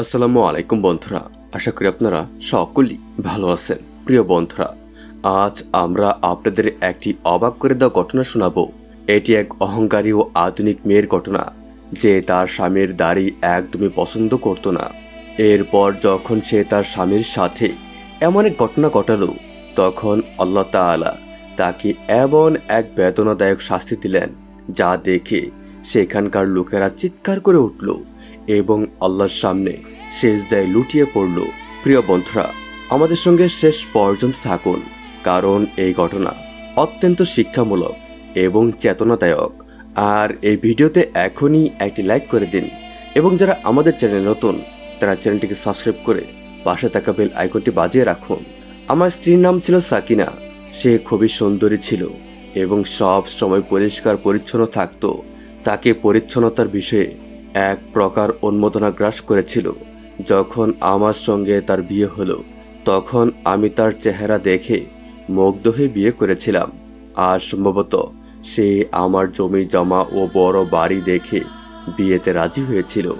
আসসালামু আলাইকুম বন্ধুরা, আশা করি আপনারা সকলেই ভালো আছেন। প্রিয় বন্ধুরা, আজ আমরা আপনাদের একটি অবাক করে দেওয়া ঘটনা শোনাবো। এটি এক অহংকারী ও আধুনিক মেয়ের ঘটনা, যে তার স্বামীর দাড়ি একদমই পছন্দ করতো না। এরপর যখন সে তার স্বামীর সাথে এমন এক ঘটনা ঘটালো, তখন আল্লাহ তাআলা তাকে এমন এক বেদনাদায়ক শাস্তি দিলেন, যা দেখে সেখানকার লোকেরা চিৎকার করে উঠল। এবং আল্লাহর সামনে শেষ দেয় লুটিয়ে পড়ল। প্রিয় বন্ধুরা, আমাদের সঙ্গে শেষ পর্যন্ত থাকুন, কারণ এই ঘটনা অত্যন্ত শিক্ষামূলক এবং চেতনাদায়ক। আর এই ভিডিওতে এখনই একটি লাইক করে দিন এবং যারা আমাদের চ্যানেল নতুন, তারা চ্যানেলটিকে সাবস্ক্রাইব করে পাশে থাকা বেল আইকনটি বাজিয়ে রাখুন। আমার স্ত্রীর নাম ছিল সাকিনা, সে খুবই সুন্দরী ছিল এবং সব সময় পরিষ্কার পরিচ্ছন্ন থাকতো। তাকে পরিচ্ছন্নতার বিষয়ে এক প্রকার উন্মোদনা গ্রাস করেছিল। যখন আমার সঙ্গে তার বিয়ে হলো, তখন আমি তার চেহারা দেখে মুগ্ধ হয়ে বিয়ে করেছিলাম। আর সম্ভবত সে আমার জমি, জমা ও বড় বাড়ি দেখে বিয়েতে রাজি হয়েছিল।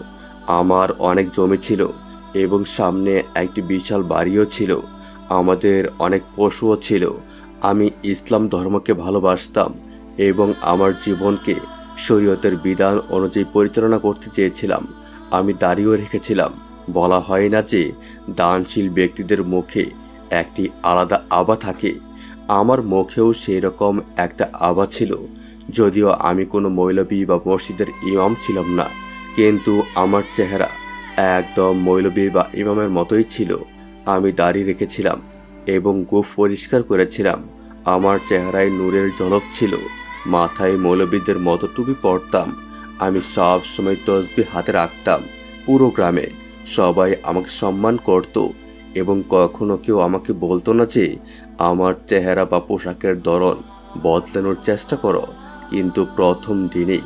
আমার অনেক জমি ছিল এবং সামনে একটি বিশাল বাড়িও ছিল। আমাদের অনেক পশুও ছিল। আমি ইসলাম ধর্মকে ভালোবাসতাম এবং আমার জীবনকে শরীয়তের বিধান অনুযায়ী পরিচালনা করতে চেয়েছিলাম। আমি দাঁড়িয়েও রেখেছিলাম। বলা হয় না যে দানশীল ব্যক্তিদের মুখে একটি আলাদা আবা থাকে। আমার মুখেও সেই রকম একটা আবা ছিল, যদিও আমি কোনো মৌলবী বা মসজিদের ইমাম ছিলাম না। কিন্তু আমার চেহারা একদম মৌলবী বা ইমামের মতোই ছিল। আমি দাড়ি রেখেছিলাম এবং গোফ পরিষ্কার করেছিলাম। আমার চেহারায় নূরের ঝলক ছিল। মাথায় মৌলবীদের মতো টুপি পরতাম। আমি সব সময় তসবি হাতে রাখতাম। পুরো গ্রামে সবাই আমাকে সম্মান করত এবং কখনো কেউ আমাকে বলতো না যে, আমার চেহারা বা পোশাকের ধরন বদলানোর চেষ্টা করো। কিন্তু প্রথম দিনেই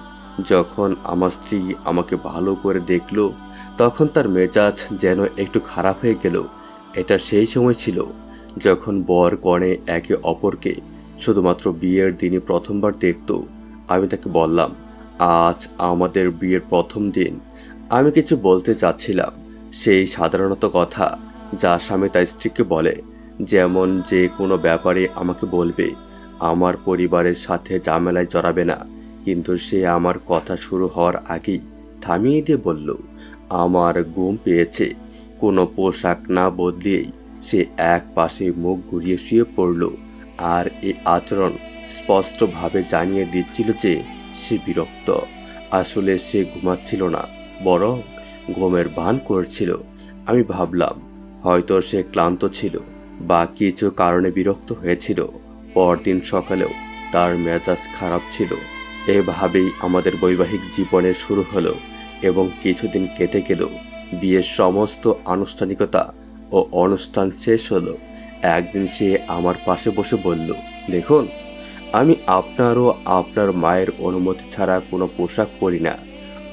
যখন আমার স্ত্রী আমাকে ভালো করে দেখল, তখন তার মেজাজ যেন একটু খারাপ হয়ে গেল। এটা সেই সময় ছিল যখন বর কনে একে অপরকে শুধুমাত্র বিয়ের দিনই প্রথমবার দেখত। আমি তাকে বললাম, আজ আমাদের বিয়ের প্রথম দিন। আমি কিছু বলতে চাচ্ছিলাম। সেই সাধারণত কথা যা স্বামী তার স্ত্রীকে বলে, যেমন যে কোনো ব্যাপারে আমাকে বলবে, আমার পরিবারের সাথে ঝামেলায় জড়াবে না। কিন্তু সে আমার কথা শুরু হওয়ার আগেই থামিয়ে দিয়ে বলল, আমার ঘুম পেয়েছে। কোনো পোশাক না বদলিয়েই সে এক পাশে মুখ ঘুরিয়ে শুয়ে পড়ল। আর এই আচরণ স্পষ্টভাবে জানিয়ে দিচ্ছিল যে সে বিরক্ত। আসলে সে ঘুমাচ্ছিল না, বরং ঘুমের ভান করছিল। আমি ভাবলাম, হয়তো সে ক্লান্ত ছিল বা কিছু কারণে বিরক্ত হয়েছিল। পরদিন সকালেও তার মেজাজ খারাপ ছিল। এভাবেই আমাদের বৈবাহিক জীবনের শুরু হলো এবং কিছুদিন কেটে গেল। বিয়ের সমস্ত আনুষ্ঠানিকতা ও অনুষ্ঠান শেষ হলো। একদিন সে আমার পাশে বসে বলল, দেখুন, আমি আপনার ও আপনার মায়ের অনুমতি ছাড়া কোনো পোশাক পরি না।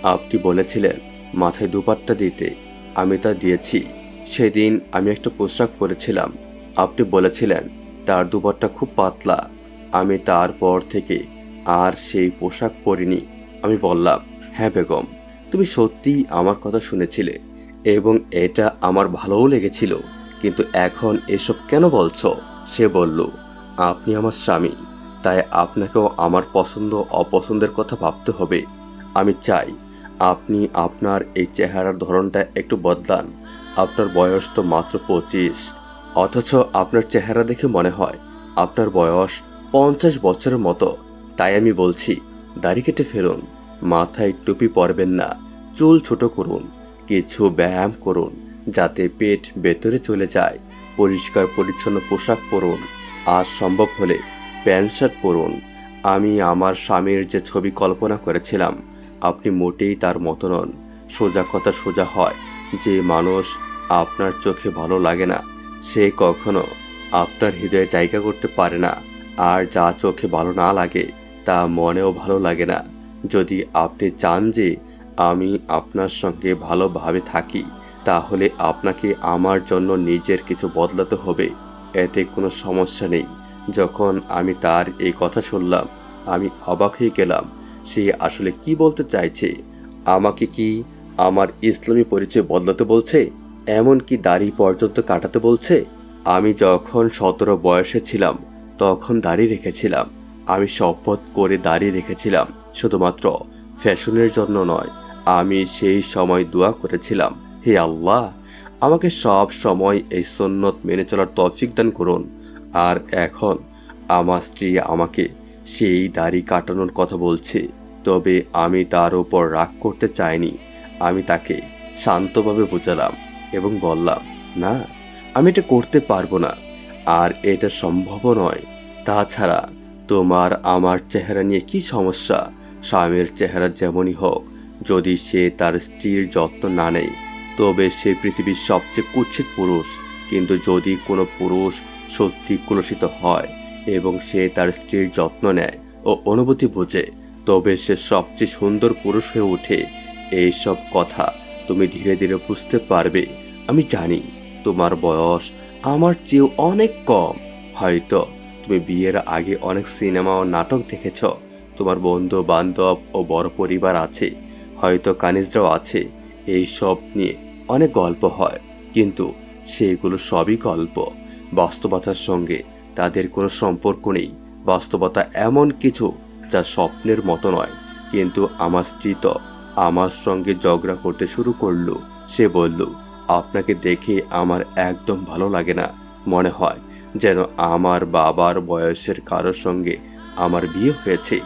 আপনি বলেছিলেন মাথায় দুপাট্টা দিতে। আমি তা দিয়েছি। সেদিন আমি একটা পোশাক পরেছিলাম। আপনি বলেছিলেন তার দুপাট্টা খুব পাতলা। আমি তারপর থেকে আর সেই পোশাক পরিনি। আমি বললাম হ্যাঁ বেগম, তুমি সত্যিই আমার কথা শুনেছিলে এবং এটা আমার ভালোও লেগেছিল। কিন্তু এখন এসব কেন বলছো? সে বলল, আপনি আমার স্বামী, তাই আপনাকেও আমার পছন্দ অপছন্দের কথা ভাবতে হবে। আমি চাই আপনি আপনার এই চেহারার ধরনটা একটু বদলান। আপনার বয়স তো মাত্র পঁচিশ। অথচ আপনার চেহারা দেখে মনে হয় আপনার বয়স পঞ্চাশ বছরের মতো। তাই আমি বলছি, দাড়ি কেটে ফেলুন, মাথায় টুপি পরবেন না, চুল ছোট করুন, কিছু ব্যায়াম করুন। যাতে পেট ভেতরে চলে যায়। পরিষ্কার, পরিচ্ছন্ন পোশাক পরুন। আর সম্ভব হলে প্যান্ট শার্ট পরুন। আমি আমার স্বামীর যে ছবি কল্পনা করেছিলাম, আপনি মোটেই তার মতো নন। সোজা কথা সোজা হয়, যে মানুষ আপনার চোখে ভালো লাগে না, সে কখনো আপনার হৃদয়ে জায়গা করতে পারে না। আর যা চোখে ভালো না লাগে, তা মনেও ভালো লাগে না। যদি আপনি চান যে আমি আপনার সঙ্গে ভালোভাবে থাকি তাহলে আপনাকে আমার জন্য নিজের কিছু বদলাতে হবে। এতে কোনো সমস্যা নেই। যখন আমি তার এই কথা শুনলাম, আমি অবাক হয়ে গেলাম। সে আসলে কি বলতে চাইছে? আমাকে কি আমার ইসলামী পরিচয় বদলাতে বলছে? এমনকি দাড়ি পর্যন্ত কাটাতে বলছে? আমি যখন সতেরো বয়সে ছিলাম, তখন দাড়ি রেখেছিলাম। আমি শপথ করে দাড়ি রেখেছিলাম। শুধুমাত্র ফ্যাশনের জন্য নয়, আমি সেই সময় দোয়া করেছিলাম। হে আল্লাহ, আমাকে সব সময় এই সন্ন্যত মেনে চলার তৌফিক দান করুন। আর এখন আমার স্ত্রী আমাকে সেই দাড়ি কাটানোর কথা বলছে, তবে আমি তার উপর রাগ করতে চাইনি। আমি তাকে শান্তভাবে বোঝালাম এবং বললাম, না, আমি এটা করতে পারব না। আর এটা সম্ভবও নয়। তাছাড়া তোমার আমার চেহারা নিয়ে কি সমস্যা? স্বামীর চেহারা যেমনই হোক, যদি সে তার স্ত্রীর যত্ন না নেয় তবে সে পৃথিবীর সবচেয়ে কুৎসিত পুরুষ। কিন্তু যদি কোনো পুরুষ সত্যি কুলসিত হয় এবং সে তার স্ত্রীর যত্ন নেয় ও অনুভূতি বোঝে, তবে সে সবচেয়ে সুন্দর পুরুষ হয়ে ওঠে। এইসব কথা তুমি ধীরে ধীরে বুঝতে পারবে। আমি জানি তোমার বয়স আমার চেয়েও অনেক কম। হয়তো তুমি বিয়ের আগে অনেক সিনেমা ও নাটক দেখেছ। তোমার বন্ধু বান্ধব ও বড় পরিবার আছে। হয়তো কানিজরাও আছে। এই সব নিয়ে অনেক গল্প হয়, কিন্তু সেগুলো সবই গল্প। বাস্তবতার সঙ্গে তাদের কোনো সম্পর্ক নেই। বাস্তবতা এমন কিছু যা স্বপ্নের মতো নয়, কিন্তু আমার স্ত্রী তো আমার সঙ্গে ঝগড়া করতে শুরু করল। সে বলল, আপনাকে দেখে আমার একদম ভালো লাগে না। মনে হয় যেন আমার বাবার বয়সের কারোর সঙ্গে আমার বিয়ে হয়েছে।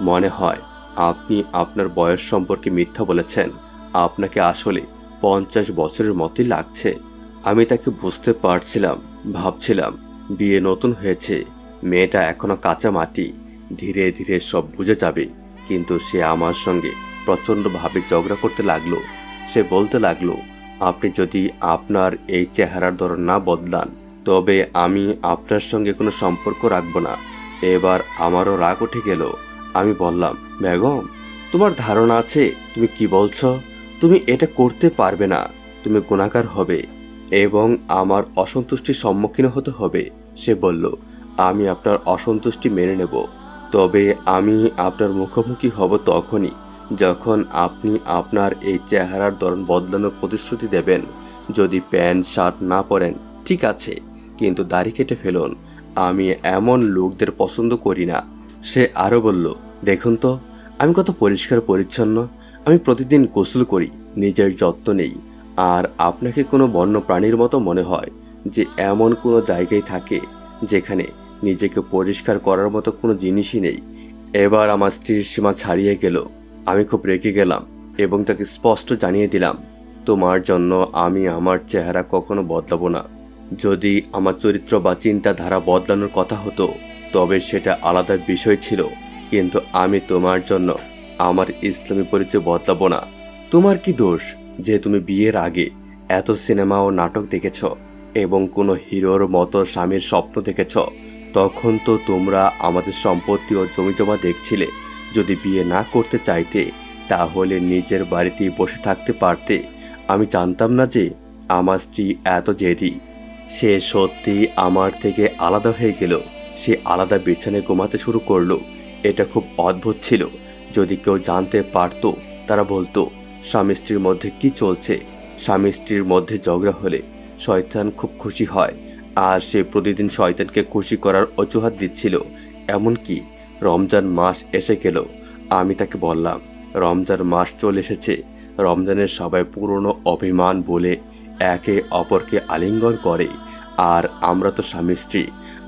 মনে হয় আপনি আপনার বয়স সম্পর্কে মিথ্যা বলেছেন। আপনাকে আসলে পঞ্চাশ বছরের মতোই লাগছে। আমি তাকে বুঝতে পারছিলাম, ভাবছিলাম, বিয়ে নতুন হয়েছে, মেয়েটা এখনও কাঁচা মাটি, ধীরে ধীরে সব বুঝে যাবে। কিন্তু সে আমার সঙ্গে প্রচণ্ডভাবে ঝগড়া করতে লাগল। সে বলতে লাগল, আপনি যদি আপনার এই চেহারার ধরন না বদলান, তবে আমি আপনার সঙ্গে কোনো সম্পর্ক রাখব না। এবার আমারও রাগ উঠে গেল। আমি বললাম, বেগম, তোমার ধারণা আছে? তুমি কি বলছো? তুমি এটা করতে পারবে না। তুমি গুণাকার হবে এবং আমার অসন্তুষ্টির সম্মুখীন হতে হবে। সে বলল, আমি আপনার অসন্তুষ্টি মেনে নেব। তবে আমি আপনার মুখোমুখি হব তখনই যখন আপনি আপনার এই চেহারার ধরন বদলানোর প্রতিশ্রুতি দেবেন। যদি প্যান্ট, শার্ট না পরেন, ঠিক আছে, কিন্তু দাড়ি কেটে ফেলুন। আমি এমন লোকদের পছন্দ করি না। সে আরও বলল, দেখুন তো, আমি কত পরিষ্কার পরিচ্ছন্ন। আমি প্রতিদিন গোসল করি, নিজের যত্ন নেই। আর আপনাকে কোনো বন্য প্রাণীর মতো মনে হয় যে এমন কোনো জায়গায় থাকে যেখানে নিজেকে পরিষ্কার করার মতো কোনো জিনিসই নেই। এবার আমার স্ত্রীর সীমা ছাড়িয়ে গেল। আমি খুব রেগে গেলাম এবং তাকে স্পষ্ট জানিয়ে দিলাম, তোমার জন্য আমি আমার চেহারা কখনো বদলাবো না। যদি আমার চরিত্র বা চিন্তাধারা বদলানোর কথা হতো, তবে সেটা আলাদা বিষয় ছিল, কিন্তু আমি তোমার জন্য আমার ইসলামী পরিচয় বদলাবো না। তোমার কি দোষ যে তুমি বিয়ের আগে এত সিনেমা ও নাটক দেখেছ এবং কোনো হিরোর মতো স্বামীর স্বপ্ন দেখেছ? তখন তো তোমরা আমাদের সম্পত্তি ও জমিজমা দেখছিলে। যদি বিয়ে না করতে চাইতে, তাহলে নিজের বাড়িতেই বসে থাকতে পারতে। আমি জানতাম না যে আমার স্ত্রী এত জেদি। সে সত্যি আমার থেকে আলাদা হয়ে গেল। সে আলাদা বিছানায় ঘুমাতে শুরু করল। এটা খুব অদ্ভুত ছিল। যদি কেউ জানতে পারতো, তারা বলতো, স্বামী স্ত্রীর মধ্যে কি চলছে? স্বামী স্ত্রীর মধ্যে ঝগড়া হলে শয়তান খুব খুশি হয়, আর সে প্রতিদিন শয়তানকে খুশি করার অজুহাত দিচ্ছিল। এমনকি রমজান মাস এসে গেল, আমি তাকে বললাম, রমজান মাস চলে এসেছে। রমজানের সবাই পুরনো অভিমান বলে একে অপরকে আলিঙ্গন করে, আর আমরা তো স্বামী স্ত্রী,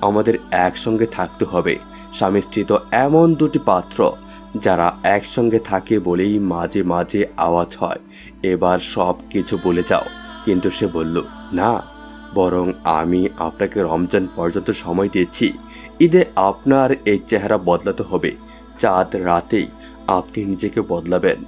আমাদের একসঙ্গে থাকতে হবে। স্বামী স্ত্রী তো এমন দুটি পাত্র যারা একসঙ্গে থাকে বলেই মাঝে মাঝে আওয়াজ হয়। এবার সব কিছু বলে যাও। কিন্তু সে বলল, না, বরং আমি আপনাকে রমজান পর্যন্ত সময় দিয়েছি। ঈদে আপনার এই চেহারা বদলাতে হবে। চাঁদ রাতেই আপনি নিজেকে বদলাবেন।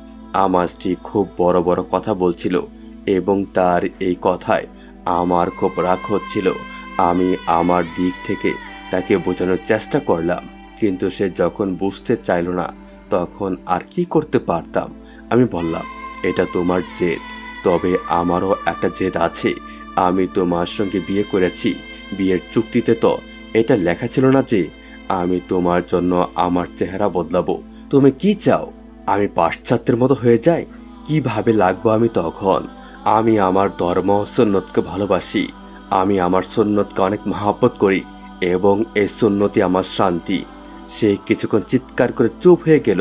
স্ত্রী খুব বড় বড় কথা বলছিল এবং তার এই কথায় আমার খুব রাগ হচ্ছিল। আমি আমার দিক থেকে তাকে বোঝানোর চেষ্টা করলাম, কিন্তু সে যখন বুঝতে চাইল না তখন আর কি করতে পারতাম? আমি বললাম, এটা তোমার জেদ। তবে আমারও একটা জেদ আছে। আমি তোমার সঙ্গে বিয়ে করেছি। বিয়ের চুক্তিতে তো এটা লেখা ছিল না যে আমি তোমার জন্য আমার চেহারা বদলাবো। তুমি কি চাও? আমি পাশ্চাত্যের মতো হয়ে যাই? কীভাবে লাগবো আমি তখন? আমি আমার ধর্ম সন্ন্যতকে ভালোবাসি। আমি আমার সন্ন্যতকে অনেক মহাব্বত করি এবং এই সন্ন্যতি আমার শান্তি। সে কিছুক্ষণ চিৎকার করে চুপ হয়ে গেল।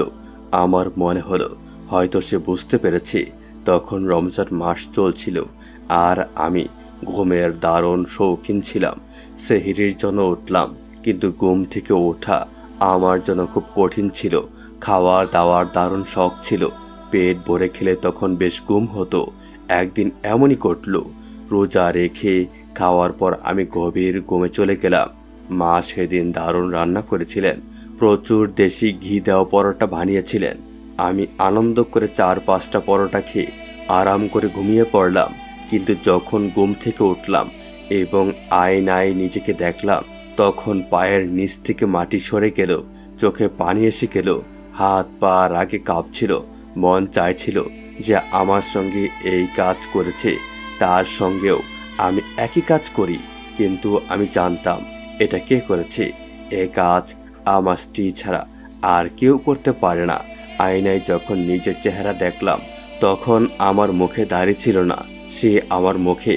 আমার মনে হলো, হয়তো সে বুঝতে পেরেছে, তখন রমজান মাস চলছিল, আর আমি ঘুমের দারুণ শৌখিন ছিলাম। সেহিরির জন্য উঠলাম, কিন্তু ঘুম থেকে ওঠা আমার জন্য খুব কঠিন ছিল। খাওয়ার দাওয়ার দারুণ শখ ছিল। পেট ভরে খেলে তখন বেশ ঘুম হতো। একদিন এমনই ঘটল, রোজা রেখে খাওয়ার পর আমি গভীর ঘুমে চলে গেলাম। মা সেদিন দারুণ রান্না করেছিলেন। প্রচুর দেশি ঘি দেওয়া পরোটা বানিয়েছিলেন। আমি আনন্দ করে চার পাঁচটা পরোটা খেয়ে আরাম করে ঘুমিয়ে পড়লাম। কিন্তু যখন ঘুম থেকে উঠলাম এবং আয়নায় নিজেকে দেখলাম, তখন পায়ের নিচ থেকে মাটি সরে গেল, চোখে পানি এসে গেল, হাত পা রাগে কাঁপছিল, মন চাইছিল যে আমার সঙ্গে এই কাজ করেছে, তার সঙ্গেও আমি একই কাজ করি। কিন্তু আমি জানতাম এটা কে করেছে, এ কাজ আমার স্ত্রী ছাড়া আর কেউ করতে পারে না। আয়নায় যখন নিজের চেহারা দেখলাম, তখন আমার মুখে দাড়ি ছিল না। সে আমার মুখে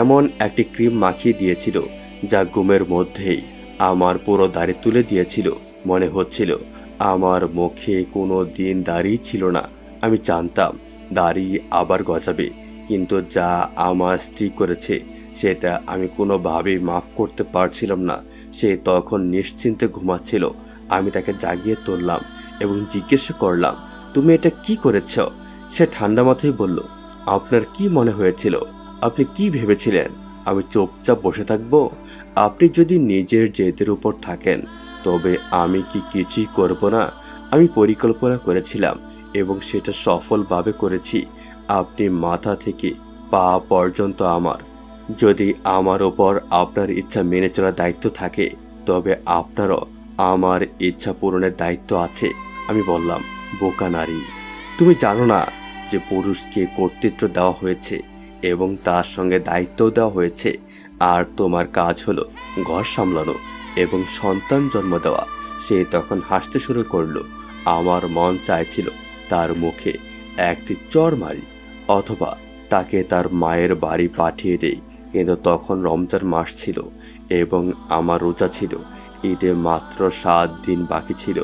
এমন একটি ক্রিম মাখিয়ে দিয়েছিল, যা ঘুমের মধ্যেই আমার পুরো দাড়ি তুলে দিয়েছিল। মনে হচ্ছিল আমার মুখে কোনো দিন দাড়ি ছিল না। আমি জানতাম দাড়ি আবার গজাবে, কিন্তু যা আমার স্ত্রী করেছে সেটা আমি কোনোভাবেই মাফ করতে পারছিলাম না। সে তখন নিশ্চিন্তে ঘুমাচ্ছিল। আমি তাকে জাগিয়ে তুললাম এবং জিজ্ঞেস করলাম, তুমি এটা কি করেছ? সে ঠান্ডা মাথায় বলল, আপনার কি মনে হয়েছিল? আপনি কি ভেবেছিলেন? আমি চুপচাপ বসে থাকব? আপনি যদি নিজের জেদের উপর থাকেন, তবে আমি কি কিছুই করব না? আমি পরিকল্পনা করেছিলাম এবং সেটা সফলভাবে করেছি। আপনি মাথা থেকে পা পর্যন্ত আমার যদি আমার ওপর আপনার ইচ্ছা মেনে চলার দায়িত্ব থাকে, তবে আপনারও আমার ইচ্ছা পূরণের দায়িত্ব আছে, আমি বললাম, বোকা নারী, তুমি জানো না যে পুরুষকে কর্তৃত্ব দেওয়া হয়েছে এবং তার সঙ্গে দায়িত্বও দেওয়া হয়েছে, আর তোমার কাজ হলো ঘর সামলানো এবং সন্তান জন্ম দেওয়া। সে তখন হাসতে শুরু করল। আমার মন চাইছিল তার মুখে একটি চর মারি, অথবা তাকে তার মায়ের বাড়ি পাঠিয়ে দেই। কিন্তু তখন রমজান মাস ছিল এবং আমার রোজা ছিল। ঈদে মাত্র সাত দিন বাকি ছিল।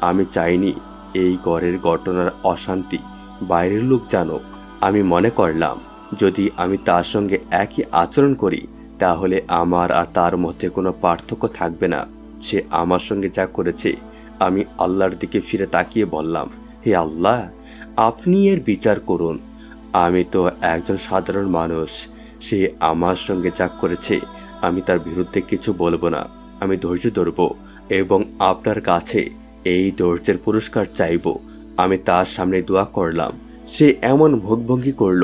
আমি চাইনি এই ঘরের ঘটনার অশান্তি, বাইরের লোক জানুক। আমি মনে করলাম, যদি আমি তার সঙ্গে একই আচরণ করি, তাহলে আমার আর তার মধ্যে কোনো পার্থক্য থাকবে না। সে আমার সঙ্গে যা করেছে, আমি আল্লাহর দিকে ফিরে তাকিয়ে বললাম, হে আল্লাহ, আপনি এর বিচার করুন। আমি তো একজন সাধারণ মানুষ। সে আমার সঙ্গে যা করেছে, আমি তার বিরুদ্ধে কিছু বলব না, আমি ধৈর্য ধরব এবং আপনার কাছে এই ধৈর্যের পুরস্কার চাইব। আমি তার সামনে দোয়া করলাম। সে এমন মুখভঙ্গি করল,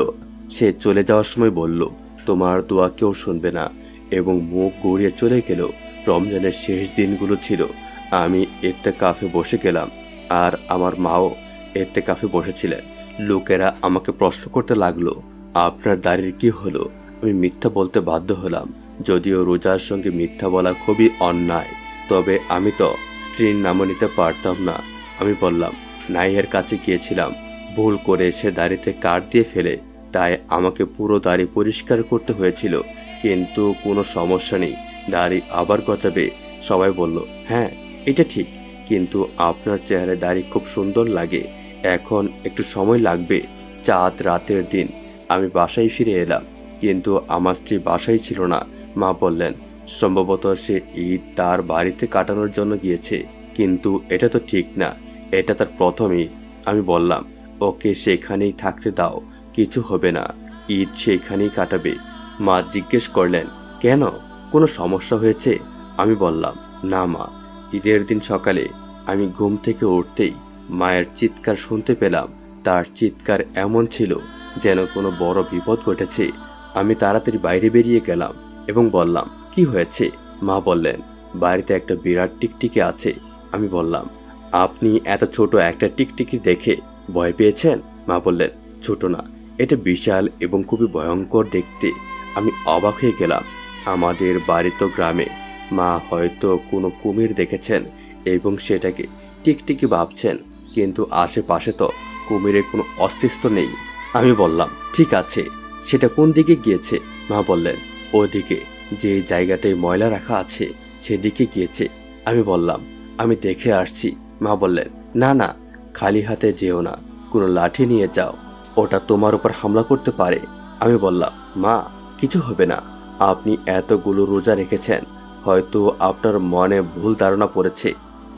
সে চলে যাওয়ার সময় বলল, তোমার দোয়া কেউ শুনবে না। এবং মুখ গড়িয়ে চলে গেল। রমজানের শেষ দিনগুলো ছিল। আমি এতে কাফে বসে গেলাম আর আমার মাও এতে কাফে বসেছিলেন। লোকেরা আমাকে প্রশ্ন করতে লাগল, আপনার দাড়ির কি হলো? আমি মিথ্যা বলতে বাধ্য হলাম, যদিও রোজার সঙ্গে মিথ্যা বলা খুবই অন্যায়, তবে আমি তো স্ত্রীর নামও নিতে পারতাম না। আমি বললাম নাইয়ের কাছে গিয়েছিলাম, ভুল করে সে দাড়িতে কাঠ দিয়ে ফেলে, তাই আমাকে পুরো দাড়ি পরিষ্কার করতে হয়েছিল, কিন্তু কোনো সমস্যা নেই, দাড়ি আবার গচাবে সবাই বলল হ্যাঁ এটা ঠিক, কিন্তু আপনার চেহারায় দাড়ি খুব সুন্দর লাগে, এখন একটু সময় লাগবে, চাঁদ রাতের দিন, আমি বাসায় ফিরে এলাম। কিন্তু আমার স্ত্রী বাসায় ছিল না। মা বললেন, সম্ভবত সে ঈদ তার বাড়িতে কাটানোর জন্য গিয়েছে। কিন্তু এটা তো ঠিক না, এটা তার প্রথম ঈদ আমি বললাম, ওকে সেখানেই থাকতে দাও, কিছু হবে না ঈদ সেখানেই কাটাবে। মা জিজ্ঞেস করলেন, কেন? কোনো সমস্যা হয়েছে? আমি বললাম, না মা, ঈদের দিন সকালে আমি ঘুম থেকে উঠতেই মায়ের চিৎকার শুনতে পেলাম। তার চিৎকার এমন ছিল যেন কোনো বড় বিপদ ঘটেছে। আমি তাড়াতাড়ি বাইরে বেরিয়ে গেলাম এবং বললাম, কি হয়েছে? মা বললেন, বাড়িতে একটা বিরাট টিকটিকি আছে। আমি বললাম, আপনি এত ছোট একটা টিকটিকি দেখে ভয় পেয়েছেন? মা বললেন, ছোট না, এটা বিশাল এবং খুবই ভয়ঙ্কর দেখতে। আমি অবাক হয়ে গেলাম, আমাদের বাড়ি তো গ্রামে, মা হয়তো কোনো কুমির দেখেছেন এবং সেটাকে টিকটিকি ভাবছেন, কিন্তু আশেপাশে তো কুমিরের কোনো অস্তিত্ব নেই। আমি বললাম, ঠিক আছে। সেটা কোন দিকে গিয়েছে? মা বললেন, ওদিকে। যে জায়গাটায় ময়লা রাখা আছে, সেদিকে গিয়েছে। আমি বললাম, আমি দেখে আসছি। মা বললেন, না না, খালি হাতে যেও না, কোনো লাঠি নিয়ে যাও, ওটা তোমার উপর হামলা করতে পারে। আমি বললাম, মা, কিছু হবে না। আপনি এতগুলো রোজা রেখেছেন, হয়তো আপনার মনে ভুল ধারণা পড়েছে।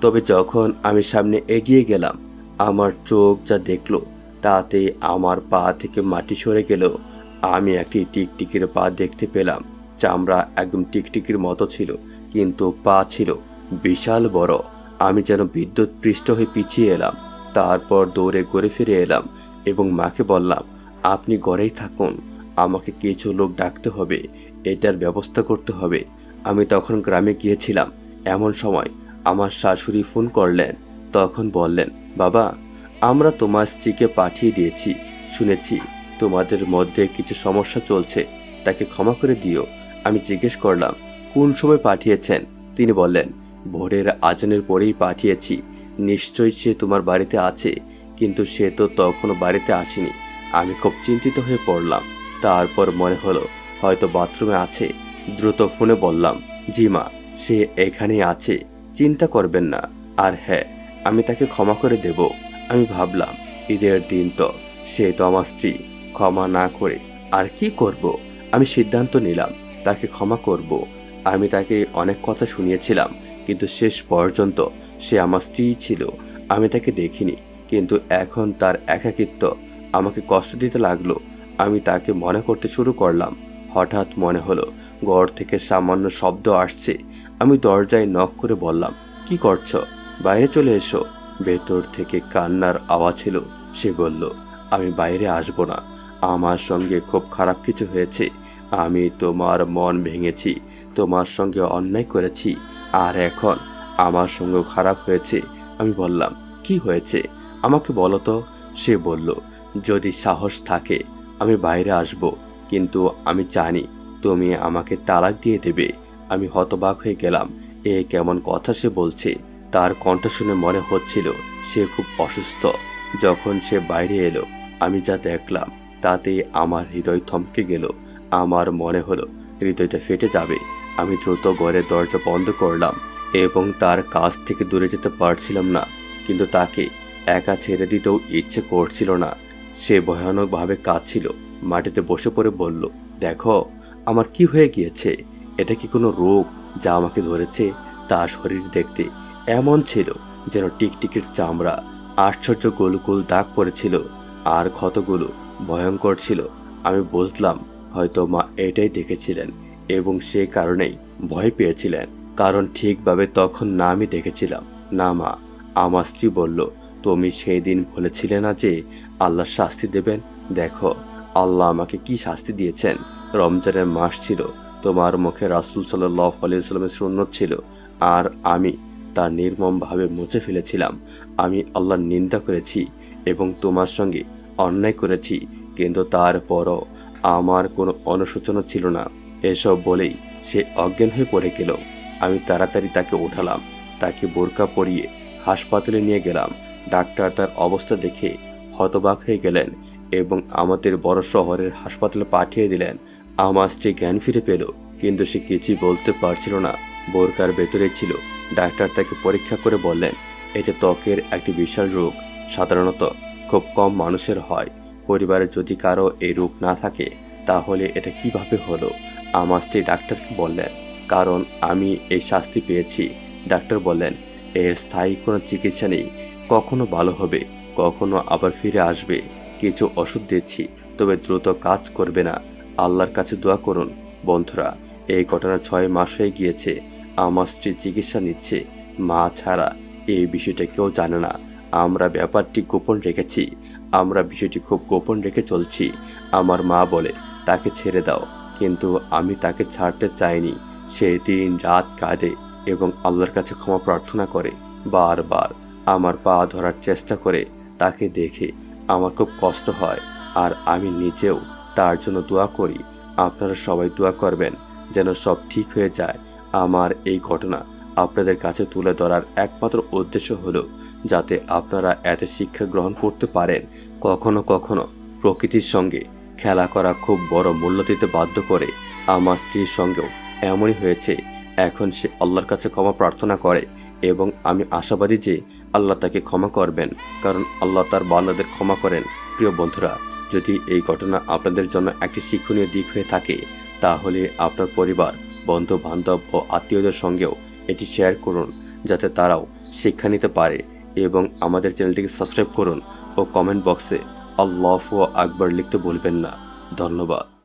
তবে যখন আমি সামনে এগিয়ে গেলাম, আমার চোখ যা দেখল, তাতে আমার পা থেকে মাটি সরে গেল। আমি একটি টিকটিকির পা দেখতে পেলাম। চামড়া একদম টিকটিকির মতো ছিল, কিন্তু পা ছিল বিশাল বড়। আমি যেন বিদ্যুৎ পৃষ্ঠ হয়ে পিছিয়ে এলাম। তারপর দৌড়ে ঘুরে ফিরে এলাম এবং মাকে বললাম, আপনি ঘরেই থাকুন, আমাকে কিছু লোক ডাকতে হবে, এটার ব্যবস্থা করতে হবে। আমি তখন গ্রামে গিয়েছিলাম। এমন সময় আমার শাশুড়ি ফোন করলেন। তখন বললেন, বাবা, আমরা তোমার স্ত্রীকে পাঠিয়ে দিয়েছি, শুনেছি। তোমাদের মধ্যে কিছু সমস্যা চলছে, তাকে ক্ষমা করে দিও। আমি জিজ্ঞেস করলাম, কোন সময় পাঠিয়েছেন? তিনি বললেন, ভোরের আজানের পরেই পাঠিয়েছি। নিশ্চয়ই সে তোমার বাড়িতে আছে, কিন্তু সে তো তখনও বাড়িতে আসেনি। আমি খুব চিন্তিত হয়ে পড়লাম। তারপর মনে হলো, হয়তো বাথরুমে আছে। দ্রুত ফোনে বললাম, জি মা, সে এখানেই আছে, চিন্তা করবেন না। আর হ্যাঁ আমি তাকে ক্ষমা করে দেব। আমি ভাবলাম, ঈদের দিন তো, সে তো আমার স্ত্রী। ক্ষমা না করে। আর কি করব? আমি সিদ্ধান্ত নিলাম, তাকে ক্ষমা করব। আমি তাকে অনেক কথা শুনিয়েছিলাম, কিন্তু শেষ পর্যন্ত সে আমার স্ত্রী ছিল। আমি তাকে দেখিনি, কিন্তু এখন তার একাকিত্ব আমাকে কষ্ট দিতে লাগল। আমি তাকে মনে করতে শুরু করলাম। হঠাৎ মনে হলো, ঘর থেকে সামান্য শব্দ আসছে। আমি দরজায় নখ করে বললাম, কি করছ? বাইরে চলে এসো। ভেতর থেকে কান্নার আওয়াজ ছিল সে বলল, আমি বাইরে আসব না। আমার সঙ্গে খুব খারাপ কিছু হয়েছে। আমি তোমার মন ভেঙেছি, তোমার সঙ্গে অন্যায় করেছি। আর এখন আমার সঙ্গেও খারাপ হয়েছে, আমি বললাম, কি হয়েছে? আমাকে বলো তো। সে বলল, যদি সাহস থাকে, আমি বাইরে আসব। কিন্তু আমি জানি তুমি আমাকে তালাক দিয়ে দেবে। আমি হতবাক হয়ে গেলাম। এ কেমন কথা সে বলছে। তার কণ্ঠ শুনে মনে হচ্ছিল সে খুব অসুস্থ। যখন সে বাইরে এলো, আমি যা দেখলাম তাতে আমার হৃদয় থমকে গেল। আমার মনে হলো, হৃদয়টা ফেটে যাবে। আমি দ্রুত ঘরের দরজা বন্ধ করলাম এবং তার কাছ থেকে দূরে যেতে পারছিলাম না। কিন্তু তাকে একা ছেড়ে দিতেও ইচ্ছে করছিল না। সে ভয়ানকভাবে কাঁদছিল। মাটিতে বসে পড়ে বলল, দেখো, আমার কি হয়ে গিয়েছে? এটা কি কোনো রোগ যা আমাকে ধরেছে? তার শরীর দেখতে এমন ছিল যেন টিকটিকির চামড়া, আশ্চর্য গোল গোল দাগ পড়েছিল। আর ক্ষতগুলো ভয়ঙ্কর ছিল। আমি বুঝলাম হয়তো মা এটাই দেখেছিলেন এবং সে কারণেই ভয় পেয়েছিলেন। কারণ ঠিকভাবে তখন না আমি দেখেছিলাম। না মা, আমার স্ত্রী বলল, তুমি সেই দিন বলেছিলে না যে আল্লাহ শাস্তি দেবেন? দেখো, আল্লাহ আমাকে কি শাস্তি দিয়েছেন? রমজানের মাস ছিল, তোমার মুখে রাসুল সাল্লাহ সুন্নত ছিল, আর আমি তা নির্মমভাবে মুছে ফেলেছিলাম। আমি আল্লাহর নিন্দা করেছি এবং তোমার সঙ্গে অন্যায় করেছি, কিন্তু তারপরও আমার কোনো অনুশোচনা ছিল না। এসব বলেই সে অজ্ঞান হয়ে পড়ে গেল। আমি তাড়াতাড়ি তাকে উঠালাম। তাকে বোরকা পরিয়ে হাসপাতালে নিয়ে গেলাম। ডাক্তার তার অবস্থা দেখে হতবাক হয়ে গেলেন এবং আমাদের বড় শহরের হাসপাতালে পাঠিয়ে দিলেন। আমার স্ত্রী জ্ঞান ফিরে পেল, কিন্তু সে কিছুই বলতে পারছিল না। বোরকার ভেতরে ছিল। ডাক্তার তাকে পরীক্ষা করে বললেন, এটা ত্বকের একটি বিশাল রোগ, সাধারণত খুব কম মানুষের হয়। পরিবারে যদি কারও এই রোগ না থাকে, তাহলে এটা কীভাবে হলো? আমার স্ত্রী ডাক্তারকে বললেন, কারণ আমি এই শাস্তি পেয়েছি। ডাক্তার বললেন, এর স্থায়ী কোনো চিকিৎসা নেই। কখনো ভালো হবে, কখনো আবার ফিরে আসবে। কিছু ওষুধ দিচ্ছি, তবে দ্রুত কাজ করবে না। আল্লাহর কাছে দোয়া করুন। বন্ধুরা, এই ঘটনা ছয় মাস হয়ে গিয়েছে। আমার স্ত্রী চিকিৎসা নিচ্ছে। মা ছাড়া এই বিষয়টা কেউ জানে না। আমরা ব্যাপারটি গোপন রেখেছি। আমরা বিষয়টি খুব গোপন রেখে চলছি। আমার মা বলে, তাকে ছেড়ে দাও। কিন্তু আমি তাকে ছাড়তে চাইনি। সে দিন রাত কাঁদে এবং আল্লাহর কাছে ক্ষমা প্রার্থনা করে। বারবার আমার পা ধরার চেষ্টা করে, তাকে দেখে আমার খুব কষ্ট হয় আর আমি নিজেও তার জন্য দোয়া করি। আপনারা সবাই দোয়া করবেন যেন সব ঠিক হয়ে যায়। আমার এই ঘটনা আপনাদের কাছে তুলে ধরার একমাত্র উদ্দেশ্য হলো যাতে আপনারা এতে শিক্ষা গ্রহণ করতে পারেন। কখনো কখনো প্রকৃতির সঙ্গে খেলা করা খুব বড় মূল্য দিতে বাধ্য করে। আমার স্ত্রীর সঙ্গেও এমনই হয়েছে। এখন সে আল্লাহর কাছে ক্ষমা প্রার্থনা করে এবং আমি আশাবাদী যে আল্লাহ তাকে ক্ষমা করবেন, কারণ আল্লাহ তার বান্দাদের ক্ষমা করেন। প্রিয় বন্ধুরা, যদি এই ঘটনা আপনাদের জন্য একটি শিক্ষণীয় দিক হয়ে থাকে, তাহলে আপনার পরিবার বন্ধু বান্ধব ও আত্মীয়দের সঙ্গেও এটি শেয়ার করুন, যাতে তারাও শিক্ষা নিতে পারে এবং আমাদের চ্যানেলটিকে সাবস্ক্রাইব করুন ও কমেন্ট বক্সে আল্লাহ আকবর লিখতে বলবেন না। ধন্যবাদ।